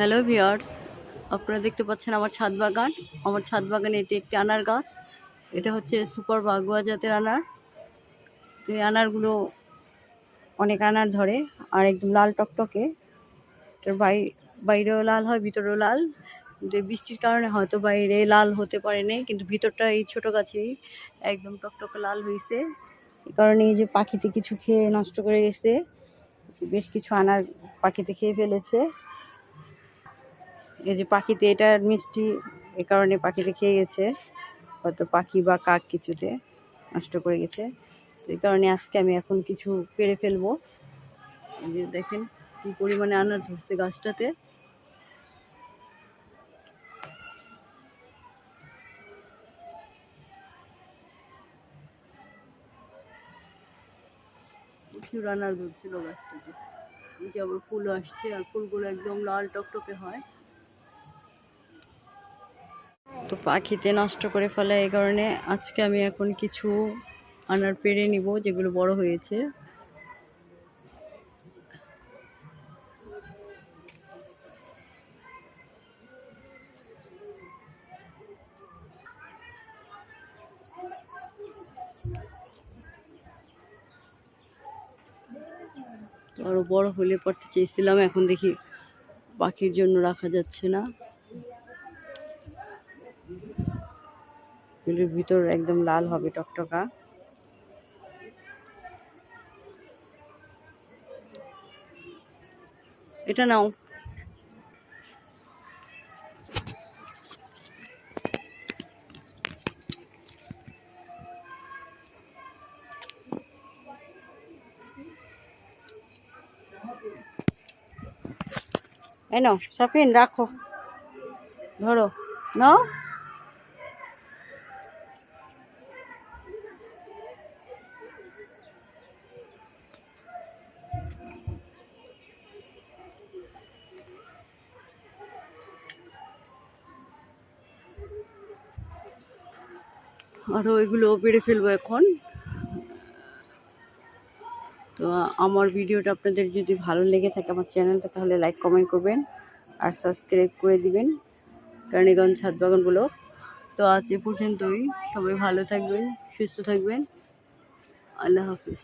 Hello viewers আপনারা দেখতে পাচ্ছেন আমার ছাদ বাগান। আমার ছাদ বাগানে এটি একটি আনার গাছ। এটা হচ্ছে সুপার বাগুয়া জাতের আনার। তো এই আনারগুলো অনেক আনার ধরে, আর একদম লাল টকটকে। এটার বাই, বাইরেও লাল হয়, ভিতরেও লাল। কিন্তু বৃষ্টির কারণে হয়তো বাইরে লাল হতে পারে পারেনি কিন্তু ভিতরটা এই ছোট গাছেই একদম টকটকে লাল হয়েছে এই কারণে এই যে পাখিতে কিছু খেয়ে নষ্ট করে গেছে। বেশ কিছু আনার পাখিতে খেয়ে ফেলেছে। এই যে পাখিতে এটা মিষ্টি, এ কারণে পাখিতে খেয়ে গেছে। হয়তো পাখি বা কাক কিছুতে নষ্ট করে গেছে। তো এই কারণে আজকে আমি এখন কিছু পেরে ফেলব। যে দেখেন কি পরিমাণে আনার ধরছে গাছটাতে। প্রচুর আনার ধরছিল গাছটাতে। যে আবার ফুল আসছে আর ফুলগুলো একদম লাল টকটকে হয়। তো পাখিতে নষ্ট করে ফেলে এই কারণে আজকে আমি এখন কিছু আনার পেরে নিব, যেগুলো বড় হয়েছে। তো আরও বড় হলে পড়তে চেয়েছিলাম, এখন দেখি পাখির জন্য রাখা যাচ্ছে না। এগুলোর ভিতর একদম লাল হবে টকটকা। এটা নাও। এই নাও সাফিন রাখো। ধরো। নাও। আরও এগুলো বেড়ে ফেলব এখন। তো আমার ভিডিওটা আপনাদের যদি ভালো লেগে থাকে আমার চ্যানেলটা, তাহলে লাইক কমেন্ট করবেন আর সাবস্ক্রাইব করে দিবেন। রানীগঞ্জ ছাদ বাগানগুলো তো আজ এ পর্যন্তই। সবাই ভালো থাকবেন, সুস্থ থাকবেন। আল্লাহ হাফিজ।